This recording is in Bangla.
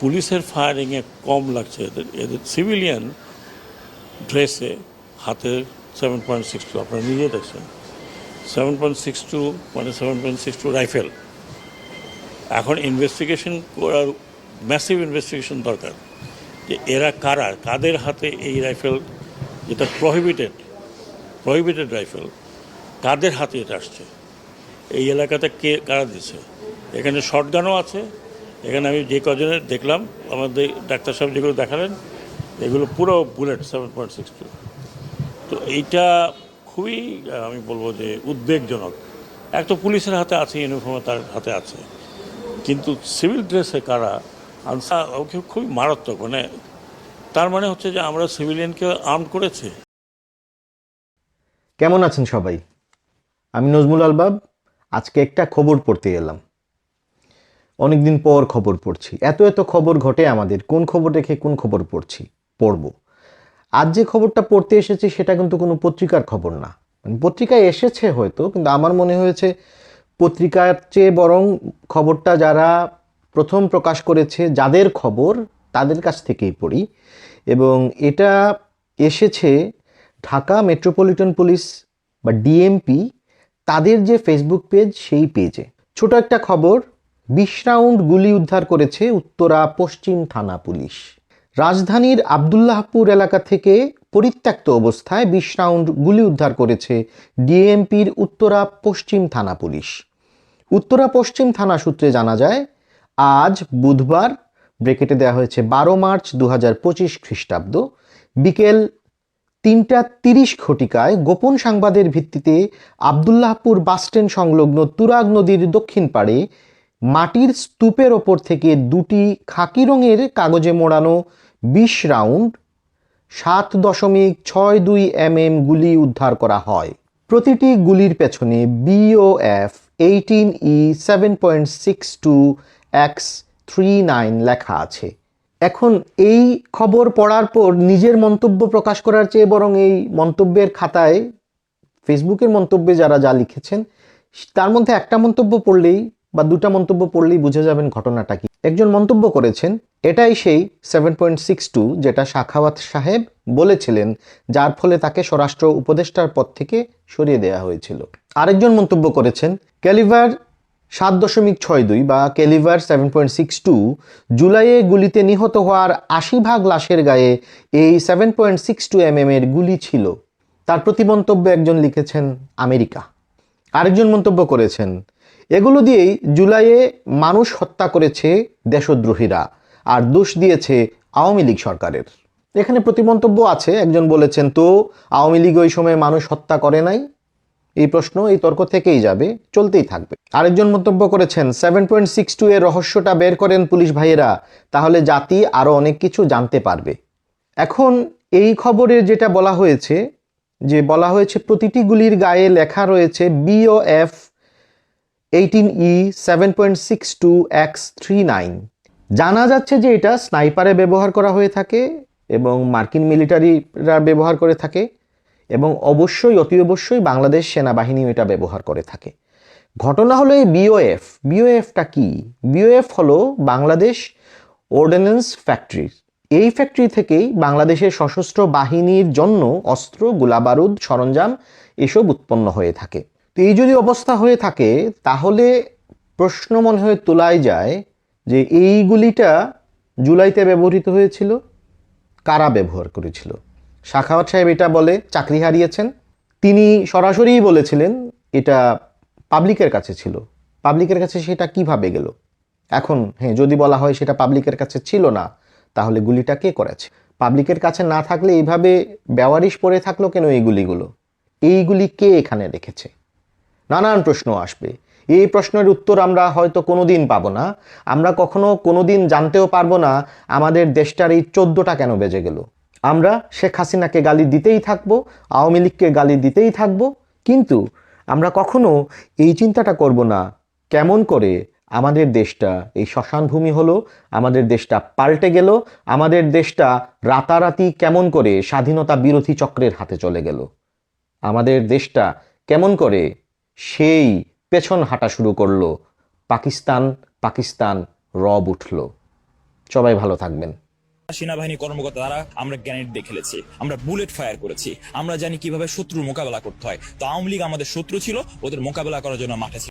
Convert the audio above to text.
পুলিশের ফায়ারিংয়ে কম লাগছে। এদের এদের সিভিলিয়ান ড্রেসে হাতে সেভেন পয়েন্ট সিক্স টু আপনারা নিজে দেখছেন। সেভেন পয়েন্ট সিক্স টু মানে seven point six two rifle এখন ইনভেস্টিগেশন করার ম্যাসিভ ইনভেস্টিগেশন দরকার যে এরা কারা, কাদের হাতে এই রাইফেল যেটা প্রহিবিটেড প্রহিবিটেড রাইফেল কাদের হাতে এটা আসছে? এই এলাকাতে কে, কারা দিচ্ছে? এখানে শর্টগানও আছে এখানে আমি যে কজনের দেখলাম, আমাদের ডাক্তার সাহেব যেগুলো দেখালেন, এগুলো পুরো bullet seven point six two তো এইটা খুবই আমি বলব যে উদ্বেগজনক। এক তো পুলিশের হাতে আছে ইউনিফর্মে তার হাতে আছে। কিন্তু সিভিল ড্রেসে কারা, আনসা, ওকে খুবই মারাত্মক মানে তার মানে হচ্ছে যে আমরা সিভিলিয়ানকে আর্ম করেছি। কেমন আছেন সবাই? আমি নজমুল আলবাব, আজকে একটা খবর পড়তে এলাম। অনেকদিন পর খবর পড়ছি। এত এত খবর ঘটে আমাদের, কোন খবর রেখে কোন খবর পড়ছি, পড়ব। আজ যে খবরটা পড়তে এসেছি সেটা কিন্তু কোনো পত্রিকার খবর না। মানে পত্রিকায় এসেছে হয়তো, কিন্তু আমার মনে হয়েছে পত্রিকার চেয়ে বরং খবরটা যারা প্রথম প্রকাশ করেছে, যাদের খবর তাদের কাছ থেকেই পড়ি। এবং এটা এসেছে ঢাকা মেট্রোপলিটন পুলিশ বা ডিএমপি, তাদের যে ফেসবুক পেজ সেই পেজে ছোট একটা খবর বিশ রাউন্ড গুলি উদ্ধার করেছে উত্তরা পশ্চিম থানা পুলিশ। রাজধানীর আবদুল্লাহপুর এলাকা থেকে পরিত্যক্ত অবস্থায় বিশ রাউন্ড গুলি উদ্ধার করেছে ডিএমপির উত্তরা পশ্চিম থানা পুলিশ। উত্তরা পশ্চিম থানা সূত্রে জানা যায়, আজ বুধবার, ব্রেকেটে দেওয়া হয়েছে বারো মার্চ দু হাজার পঁচিশ খ্রিস্টাব্দ, বিকেল তিনটা তিরিশ ঘটিকায় গোপন সংবাদের ভিত্তিতে আবদুল্লাহপুর বাসস্ট্যান্ড সংলগ্ন তুরাগ নদীর দক্ষিণ পাড়ে মাটির স্তূপের ওপর থেকে দুটি খাকি রঙের কাগজে মোড়ানো বিশ রাউন্ড সাত দশমিক ছয় দুই এম এম গুলি উদ্ধার করা হয়। প্রতিটি গুলির পেছনে BOF eighteen E seven point six two X three nine লেখা আছে। এখন এই খবর পড়ার পর নিজের মন্তব্য প্রকাশ করার চেয়ে বরং এই মন্তব্যের খাতায় ফেসবুকের মন্তব্যে যারা যা লিখেছেন, তার মধ্যে একটা মন্তব্য পড়লেই বা দুটা মন্তব্য পড়লেই বুঝে যাবেন ঘটনাটা কি। একজন মন্তব্য করেছেন, এটাই সেই সেভেন পয়েন্ট সিক্স টু যেটা শাখাওয়াত সাহেব বলেছিলেন, যার ফলে তাকে স্বরাষ্ট্র উপদেষ্টার পদ থেকে সরিয়ে দেওয়া হয়েছিল। আরেকজন মন্তব্য করেছেন, ক্যালিভার সাত দশমিক ছয় দুই বা calibre seven point six two জুলাইয়ে গুলিতে নিহত হওয়ার আশি ভাগ লাশের গায়ে এই seven point six two M এর গুলি ছিল। তার প্রতিমন্তব্যে একজন লিখেছেন, আমেরিকা। আরেকজন মন্তব্য করেছেন এগুলো দিয়েই জুলাইয়ে মানুষ হত্যা করেছে দেশদ্রোহীরা আর দোষ দিয়েছে আওয়ামী লীগ সরকারের। এখানে প্রতিমন্তব্য আছে, একজন বলেছেন, তো আওয়ামী লীগ ওই সময় মানুষ হত্যা করে নাই? এই প্রশ্ন এই তর্ক থেকেই যাবে, চলতেই থাকবে। আরেকজন মন্তব্য করেছেন, সেভেন পয়েন্ট সিক্স টু এর রহস্যটা বের করেন পুলিশ ভাইয়েরা, তাহলে জাতি আরও অনেক কিছু জানতে পারবে। এখন এই খবরের যেটা বলা হয়েছে, যে বলা হয়েছে প্রতিটি গুলির গায়ে লেখা রয়েছে BOF eighteen E seven point six two X three nine জানা যাচ্ছে যে এটা স্নাইপারে ব্যবহার করা হয়ে থাকে এবং মার্কিন মিলিটারিরা ব্যবহার করে থাকে এবং অবশ্যই অতি অবশ্যই বাংলাদেশ সেনাবাহিনী এটা ব্যবহার করে থাকে ঘটনা হলো এই বিওএফ বিওএফটা কি বিওএফ হলো বাংলাদেশ অর্ডিন্যান্স ফ্যাক্টরি এই ফ্যাক্টরি থেকেই বাংলাদেশের সশস্ত্র বাহিনীর জন্য অস্ত্র গোলাবারুদ সরঞ্জাম এসব উৎপন্ন হয়ে থাকে তো এই যদি অবস্থা হয়ে থাকে, তাহলে প্রশ্ন মনে হয় তোলাই যায় যে এই গুলিটা জুলাইতে ব্যবহৃত হয়েছিল, কারা ব্যবহার করেছিল? শাখাওয়াত সাহেব এটা বলে চাকরি হারিয়েছেন। তিনি সরাসরিই বলেছিলেন, এটা পাবলিকের কাছে ছিল। পাবলিকের কাছে সেটা কীভাবে গেল? এখন হ্যাঁ যদি বলা হয় সেটা পাবলিকের কাছে ছিল না, তাহলে গুলিটা কে করেছে? পাবলিকের কাছে না থাকলে এইভাবে বেওয়ারিশ পড়ে থাকল কেন এই গুলিগুলো এইগুলি কে এখানে রেখেছে? নানান প্রশ্ন আসবে। এই প্রশ্নের উত্তর আমরা হয়তো কোনো দিন পাবো না। আমরা কখনো কোনো দিন জানতেও পারব না আমাদের দেশটার এই চোদ্দোটা কেন বেজে গেল। আমরা শেখ হাসিনাকে গালি দিতেই থাকব, আওয়ামী লীগকে গালি দিতেই থাকব, কিন্তু আমরা কখনো এই চিন্তাটা করব না কেমন করে আমাদের দেশটা এই শ্মশান ভূমি হলো, আমাদের দেশটা পাল্টে গেল, আমাদের দেশটা রাতারাতি কেমন করে স্বাধীনতা বিরোধী চক্রের হাতে চলে গেল। আমাদের দেশটা কেমন করে সেই পেছন হাঁটা শুরু করল। পাকিস্তান পাকিস্তান, রব উঠল। সবাই ভালো থাকবেন। সেনাবাহিনী কর্মকর্তা দ্বারা আমরা গ্যানেট দিয়ে খেলেছি। আমরা বুলেট ফায়ার করেছি। আমরা জানি কীভাবে শত্রুর মোকাবেলা করতে হয়। তো আওয়ামী লীগ আমাদের শত্রু ছিল, ওদের মোকাবেলা করার জন্য মাঠে